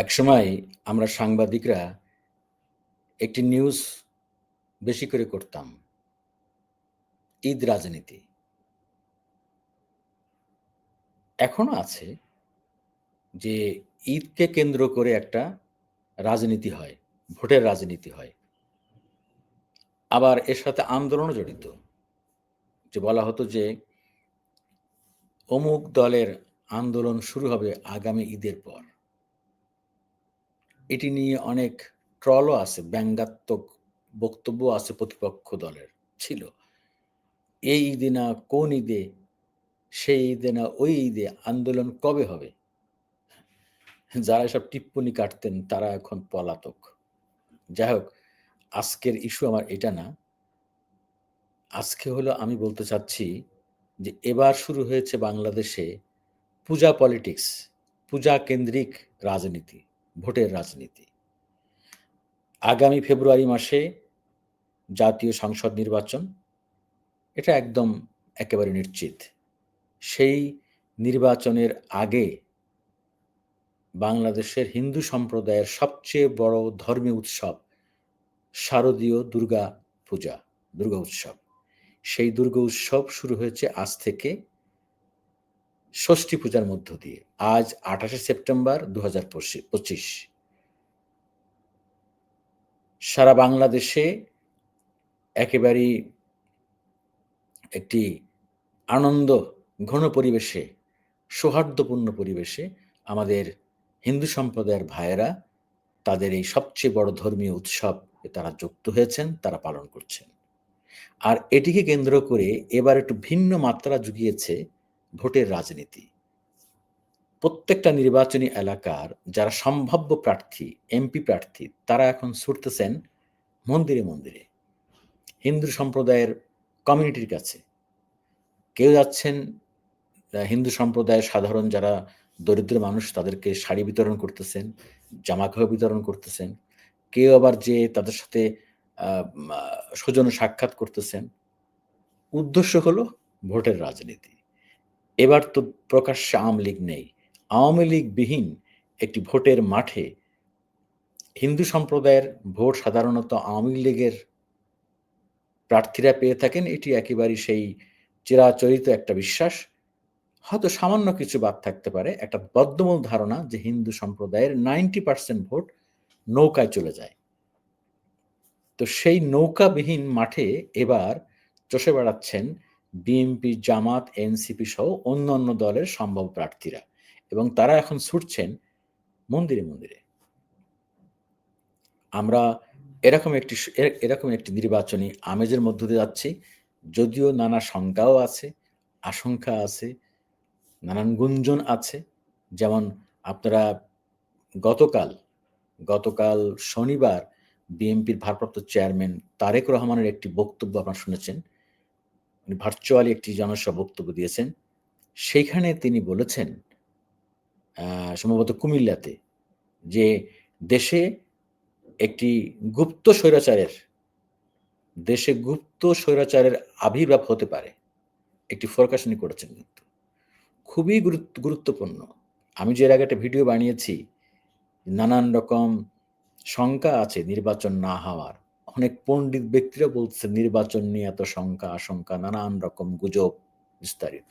একসময় আমরা সাংবাদিকরা একটি নিউজ বেশি করে করতাম। ঈদ রাজনীতি। এখনও আছে যে ঈদকে কেন্দ্র করে একটা রাজনীতি হয়, ভোটের রাজনীতি হয়। আবার এর সাথে আন্দোলনও জড়িত। যে বলা হতো যে অমুক দলের আন্দোলন শুরু হবে আগামী ঈদের পর। এটি নিয়ে অনেক ট্রলও আছে, ব্যঙ্গাত্মক বক্তব্য আছে প্রতিপক্ষ দলের। ছিল। এই ঈদে না কোন ঈদে, সেই ঈদে না ওই ঈদে আন্দোলন কবে হবে? যারা সব টিপ্পনি কাটতেন তারা এখন পলাতক। যাই হোক, আজকের ইস্যু আমার এটা না। আজকে হলো আমি বলতে চাচ্ছি যে এবার শুরু হয়েছে বাংলাদেশে পূজা পলিটিক্স, পূজা কেন্দ্রিক রাজনীতি। ভোটের রাজনীতি। আগামী ফেব্রুয়ারি মাসে জাতীয় সংসদ নির্বাচন, এটা একদম একেবারে নিশ্চিত। সেই নির্বাচনের আগে বাংলাদেশের হিন্দু সম্প্রদায়ের সবচেয়ে বড় ধর্মীয় উৎসব শারদীয় দুর্গা পূজা, দুর্গা উৎসব। সেই দুর্গা উৎসব শুরু হয়েছে আজ থেকে ষষ্ঠী পূজার মধ্য দিয়ে, আজ আঠাশে সেপ্টেম্বর দু হাজার পঁচিশ। সারা বাংলাদেশে একেবারেই একটি আনন্দ, ঘন পরিবেশে, সৌহার্দ্যপূর্ণ পরিবেশে আমাদের হিন্দু সম্প্রদায়ের ভাইয়েরা তাদের এই সবচেয়ে বড় ধর্মীয় উৎসব তারা যুক্ত হয়েছেন, তারা পালন করছেন। আর এটিকে কেন্দ্র করে এবার একটু ভিন্ন মাত্রা জুগিয়েছে ভোটের রাজনীতি। প্রত্যেকটা নির্বাচনী এলাকার যারা সম্ভাব্য প্রার্থী, এমপি প্রার্থী, তারা এখন ছুটতেছেন মন্দিরে মন্দিরে। হিন্দু সম্প্রদায়ের কমিউনিটির কাছে। কেউ যাচ্ছেন হিন্দু সম্প্রদায়ের সাধারণ যারা দরিদ্র মানুষ, তাদেরকে শাড়ি বিতরণ করতেছেন জামা কাপড় বিতরণ করতেছেন। কেউ আবার যে তাদের সাথে সৌজন্য সাক্ষাৎ করতেছেন। উদ্দেশ্য হলো ভোটের রাজনীতি। এবার তো প্রকাশ্যে আওয়ামী লীগ নেই। আওয়ামী লীগ বিহীন একটি ভোটের মাঠে হিন্দু সম্প্রদায়ের ভোট সাধারণত আওয়ামী লীগের প্রার্থীরা পেয়ে থাকেন। এটি একেবারেই সেই চিরাচরিত একটা বিশ্বাস। হয়তো সামান্য কিছু বাদ থাকতে পারে। একটা বদ্ধমূল ধারণা যে হিন্দু সম্প্রদায়ের নাইনটি পার্সেন্ট ভোট নৌকায় চলে যায়। তো সেই নৌকাবিহীন মাঠে এবার চষে বেড়াচ্ছেন বিএনপি, জামাত, এনসিপি সহ অন্য অন্য দলের সম্ভব প্রার্থীরা। এবং তারা এখন ছুটছেন মন্দিরে মন্দিরে। আমরা এরকম একটি এরকম একটি নির্বাচনী আমেজের মধ্য দিয়ে যাচ্ছি। যদিও নানা শঙ্কাও আছে, আশঙ্কা আছে, নানান গুঞ্জন আছে। যেমন আপনারা গতকাল গতকাল শনিবার বিএনপির ভারপ্রাপ্ত চেয়ারম্যান তারেক রহমানের একটি বক্তব্য আপনারা শুনেছেন। ভার্চুয়ালি একটি জনসভা বক্তব্য দিয়েছেন। সেইখানে তিনি বলেছেন সম্ভবত কুমিল্লাতে, যে দেশে একটি গুপ্ত স্বৈরাচারের, দেশে গুপ্ত স্বৈরাচারের আবির্ভাব হতে পারে, একটি ফরকাশনি করেছেন কিন্তু। খুবই গুরুত্ব গুরুত্বপূর্ণ। আমি যে এর আগে একটা ভিডিও বানিয়েছি, নানান রকম শঙ্কা আছে নির্বাচন না হওয়ার। অনেক পণ্ডিত ব্যক্তিরা বলছে, নির্বাচন নিয়ে এত শঙ্কা, আশঙ্কা, নানান রকম গুজব বিস্তারিত।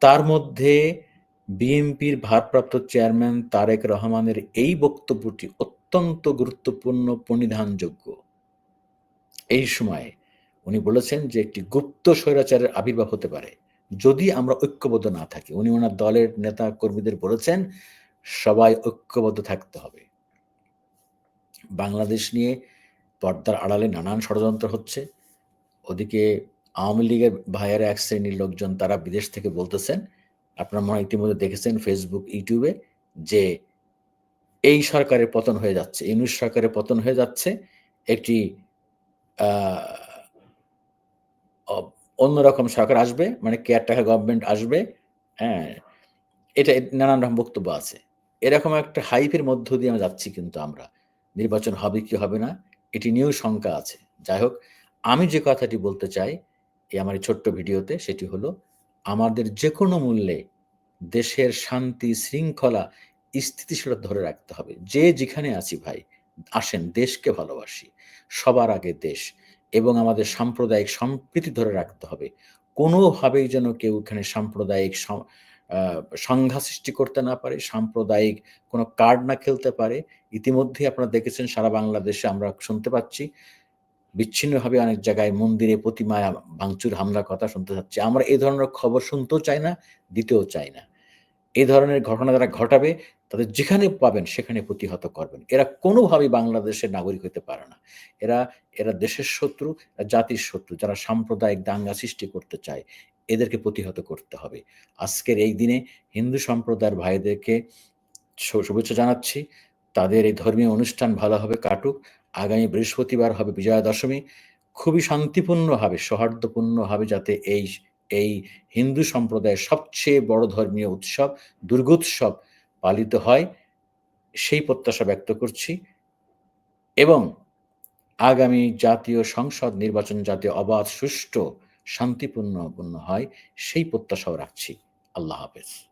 তার মধ্যে বিএনপির ভারপ্রাপ্ত চেয়ারম্যান তারেক রহমানের এই বক্তব্যটি অত্যন্ত গুরুত্বপূর্ণ, প্রণিধানযোগ্য। এই সময়ে উনি বলেছেন যে, একটি গুপ্ত স্বৈরাচারের আবির্ভাব হতে পারে। যদি আমরা ঐক্যবদ্ধ না থাকি, উনি ওনার দলের নেতা কর্মীদের বলেছেন, সবাই ঐক্যবদ্ধ থাকতে হবে। বাংলাদেশ নিয়ে পর্দার আড়ালে নানান ষড়যন্ত্র হচ্ছে। ওদিকে আওয়ামী লীগের ভাইয়েরা এক শ্রেণির লোকজন তারা বিদেশ থেকে বলতেছেন, আপনারা মনে ইতিমধ্যে দেখেছেন ফেসবুক ইউটিউবে যে এই সরকারের পতন হয়ে যাচ্ছে ইউনুস সরকারের পতন হয়ে যাচ্ছে। একটি অন্যরকম সরকার আসবে মানে কেয়ারটেকার গভর্নমেন্ট আসবে হ্যাঁ এটা নানান রকম বক্তব্য আছে। এরকম একটা হাইপের মধ্য দিয়ে আমরা যাচ্ছি কিন্তু আমরা। নির্বাচন হবে কি হবে না এটি নিয়েও শঙ্কা আছে। যাই হোক আমি যে কথাটি বলতে চাই এই আমার ছোট্ট ভিডিওতে সেটি হলো, আমাদের যে কোনো মূল্যে দেশের শান্তি, শৃঙ্খলা, স্থিতিশীলতা ধরে রাখতে হবে। যে যেখানে আছি ভাই, আসেন, দেশকে ভালোবাসি, সবার আগে দেশ এবং আমাদের সাম্প্রদায়িক সম্প্রীতি ধরে রাখতে হবে। কোনোভাবেই যেন কেউ এখানে সাম্প্রদায়িক সংঘাত সৃষ্টি করতে না পারে, সাম্প্রদায়িক কোনো কার্ড না খেলতে পারে। ইতিমধ্যেই আপনারা দেখেছেন সারা বাংলাদেশে আমরা শুনতে পাচ্ছি, বিচ্ছিন্নভাবে অনেক জায়গায় মন্দিরে প্রতিমায় ভাঙচুর, হামলার কথা শুনতে চাচ্ছি আমরা এই ধরনের খবর শুনতেও চাই না, দিতেও চাই না। এই ধরনের ঘটনা যারা ঘটাবে, তাদের যেখানে পাবেন সেখানে প্রতিহত করবেন। এরা কোনোভাবেই বাংলাদেশের নাগরিক হতে পারে না। এরা এরা দেশের শত্রু জাতির শত্রু, যারা সাম্প্রদায়িক দাঙ্গা সৃষ্টি করতে চায়। এদেরকে প্রতিহত করতে হবে। আজকের এই দিনে হিন্দু সম্প্রদায়ের ভাইদেরকে শুভেচ্ছা জানাচ্ছি। তাদের এই ধর্মীয় অনুষ্ঠান ভালোভাবে কাটুক। আগামী বৃহস্পতিবার হবে বিজয়া দশমী খুবই শান্তিপূর্ণভাবে, সৌহার্দ্যপূর্ণভাবে যাতে এই এই হিন্দু সম্প্রদায়ের সবচেয়ে বড় ধর্মীয় উৎসব, দুর্গোৎসব পালিত হয়, সেই প্রত্যাশা ব্যক্ত করছি। এবং আগামী জাতীয় সংসদ নির্বাচন যাতে অবাধ, সুষ্ঠু শান্তিপূর্ণপূর্ণ হয় সেই প্রত্যাশাও রাখছি। আল্লাহ হাফেজ।